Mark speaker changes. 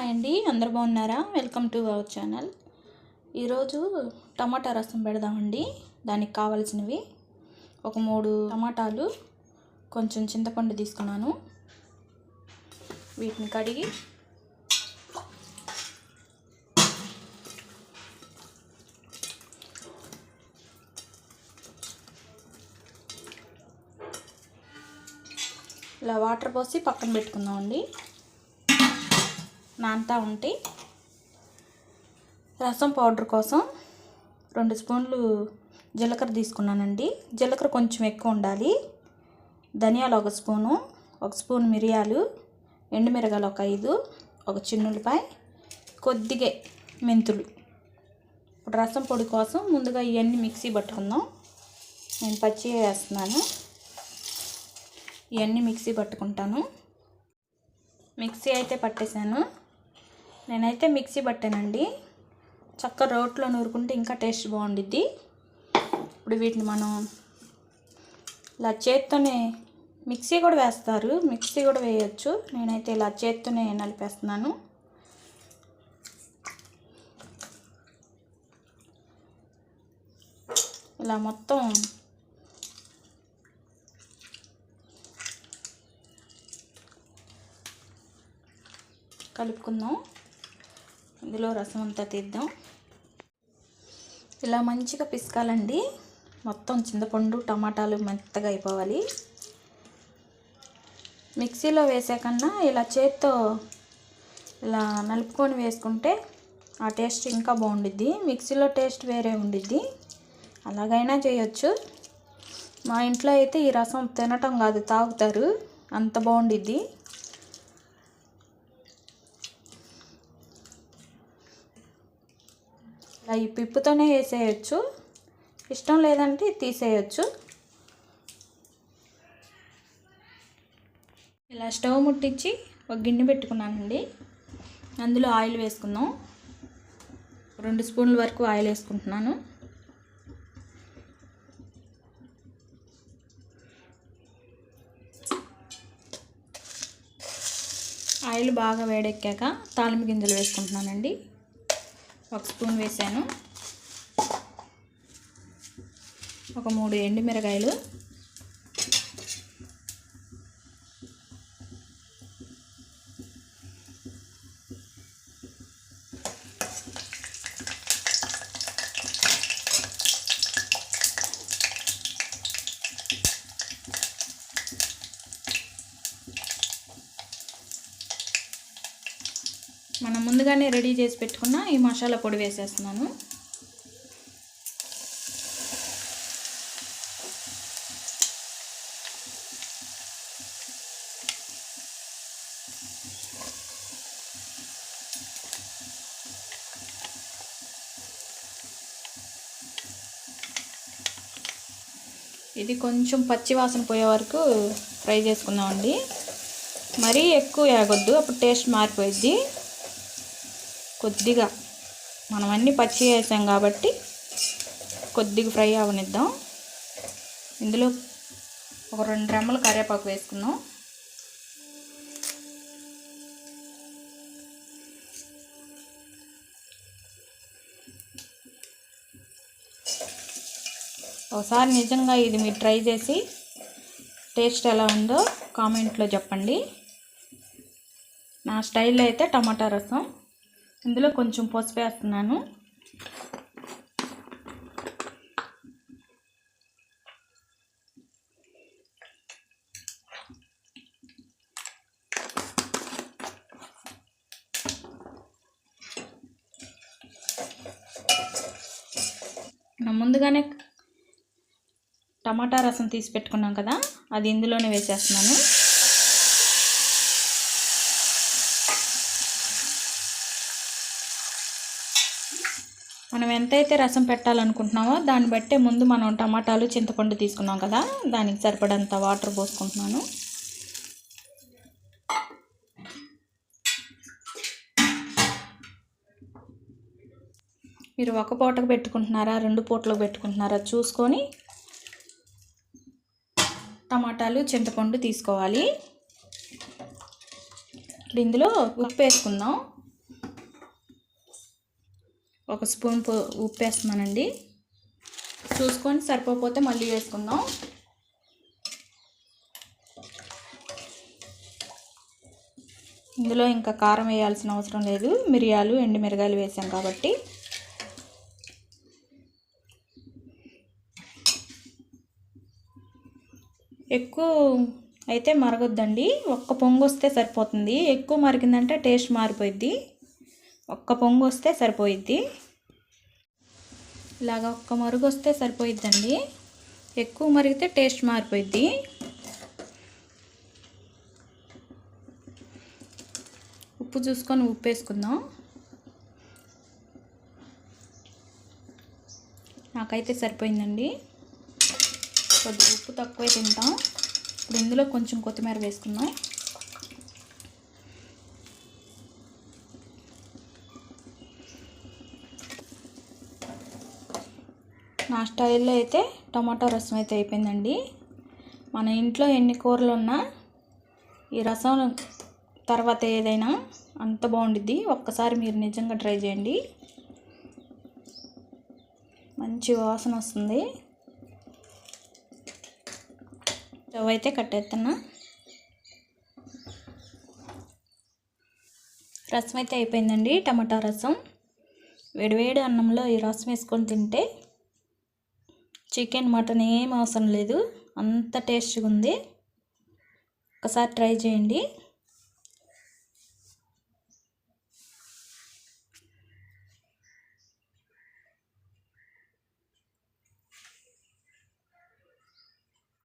Speaker 1: Hi అండి. అందరు బాగున్నారా? వెల్కమ్ టు అవర్ ఛానల్ ఈరోజు టమాటా రసం పెడదామండి. దానికి కావాల్సినవి ఒక మూడు టమాటాలు కొంచెం చింతపండు తీసుకున్నాను. వీటిని కడిగి ఇలా వాటర్ పోసి పక్కన పెట్టుకుందామండి. నానుతూ ఉంటే రసం పౌడర్ కోసం రెండు స్పూన్లు జీలకర్ర తీసుకున్నానండి. జీలకర్ర కొంచెం ఎక్కువ ఉండాలి. ధనియాలు ఒక స్పూను ఒక స్పూన్ మిరియాలు ఎండుమిరగాలు ఒక ఐదు ఒక చిన్నులపాయ కొద్దిగా మెంతులు. ఇప్పుడు రసం పొడి కోసం ముందుగా ఇవన్నీ మిక్సీ పట్టుకుందాం. నేను పచ్చి వేస్తున్నాను. ఇవన్నీ మిక్సీ పట్టుకుంటాను. మిక్సీ అయితే పట్టేశాను నేనైతే మిక్సీ పట్టానండి. చక్క రోట్లో నూరుకుంటే ఇంకా టేస్ట్ బాగుండిద్ది. ఇప్పుడు వీటిని మనం ఇలా చేత్తోనే మిక్సీ కూడా వేస్తారు. మిక్సీ కూడా వేయచ్చు. నేనైతే ఇలా చేత్తోనే నలిపేస్తున్నాను. ఇలా మొత్తం కలుపుకుందాం. ఇందులో రసం అంతా తీద్దాం. ఇలా మంచిగా పిసకాలండి. మొత్తం చింతపండు టమాటాలు మెత్తగా అయిపోవాలి. మిక్సీలో వేసాకన్నా ఇలా చేత్తో ఇలా నలుపుకొని వేసుకుంటే ఆ టేస్ట్ ఇంకా బాగుండిద్ది. మిక్సీలో టేస్ట్ వేరే ఉండిద్ది. అలాగైనా చేయొచ్చు. మా ఇంట్లో అయితే ఈ రసం తినటం కాదు తాగుతారు. అంత బాగుండిద్ది. ఇలా ఈ పిప్పుతోనే వేసేయచ్చు. ఇష్టం లేదంటే తీసేయచ్చు. ఇలా స్టవ్ ముట్టించి ఒక గిన్నె పెట్టుకున్నానండి. అందులో ఆయిల్ వేసుకుందాం. రెండు స్పూన్ల వరకు ఆయిల్ వేసుకుంటున్నాను. ఆయిల్ బాగా వేడెక్కాక తాలింపు గింజలు వేసుకుంటున్నానండి. ఒక స్పూన్ వేసాను. ఒక మూడు ఎండుమిరకాయలు మనం ముందుగానే రెడీ చేసి పెట్టుకున్న ఈ మసాలా పొడి వేసేస్తున్నాను. ఇది కొంచెం పచ్చి వాసన పోయే వరకు ఫ్రై చేసుకుందామండి. మరీ ఎక్కువ వేగొద్దు అప్పుడు టేస్ట్ మారిపోయిద్ది. కొద్దిగా మనం అన్నీ పచ్చి వేసాం కాబట్టి కొద్దిగా ఫ్రై అవనిద్దాం. ఇందులో ఒక రెండు రెమ్మలు కరివేపాకు వేసుకుందాం. ఒకసారి నిజంగా ఇది మీరు ట్రై చేసి టేస్ట్ ఎలా ఉందో కామెంట్లో చెప్పండి. నా స్టైల్లో అయితే టమాటా రసం. ఇందులో కొంచెం పసుపు వేస్తున్నాను. ముందుగానే టమాటా రసం తీసి పెట్టుకున్నాం కదా అది ఇందులోనే వేసేస్తున్నాను. మనం ఎంతైతే రసం పెట్టాలనుకుంటున్నామో దాన్ని బట్టే ముందు మనం టమాటాలు చింతపండు తీసుకున్నాం కదా దానికి సరిపడంత వాటర్ పోసుకుంటున్నాను. మీరు ఒక పూటకు పెట్టుకుంటున్నారా రెండు పూటలకు పెట్టుకుంటున్నారా చూసుకొని టమాటాలు చింతపండు తీసుకోవాలి. ఇప్పుడు ఇందులో ఉప్పు వేసుకుందాం. ఒక స్పూన్ ఉప్పు వేస్తున్నానండి చూసుకొని సరిపోతే మళ్ళీ వేసుకుందాం. ఇందులో ఇంకా కారం వేయాల్సిన అవసరం లేదు. మిరియాలు ఎండుమిరగాయలు వేసాం కాబట్టి. ఎక్కువ అయితే మరగొద్దండి. ఒక్క పొంగు వస్తే సరిపోతుంది. ఎక్కువ మరిగిందంటే టేస్ట్ మారిపోయిద్ది. ఒక్క పొంగు వస్తే సరిపోయిద్ది. ఇలాగ ఒక్క మరుగు వస్తే సరిపోయిద్దండి. ఎక్కువ మరిగితే టేస్ట్ మారిపోయిద్ది. ఉప్పు చూసుకొని ఉప్పు వేసుకుందాం నాకైతే సరిపోయిందండి. కొద్దిగా ఉప్పు తక్కువే తింటాం. ఇప్పుడు ఇందులో కొంచెం కొత్తిమీర వేసుకుందాం. నా స్టైల్లో అయితే టమాటో రసం అయితే అయిపోయిందండి. మన ఇంట్లో ఎన్ని కూరలు ఉన్నా ఈ రసం తర్వాత ఏదైనా అంత బాగుండిద్ది. ఒక్కసారి మీరు నిజంగా ట్రై చేయండి. మంచి వాసన వస్తుంది. స్టవ్ అయితే కట్టేస్తున్నా. రసం అయితే అయిపోయిందండి టమాటా రసం. వేడివేడి అన్నంలో ఈ రసం వేసుకొని తింటే చికెన్ మటన్ ఏం అవసరం లేదు. అంత టేస్ట్గా ఉంది. ఒకసారి ట్రై చేయండి.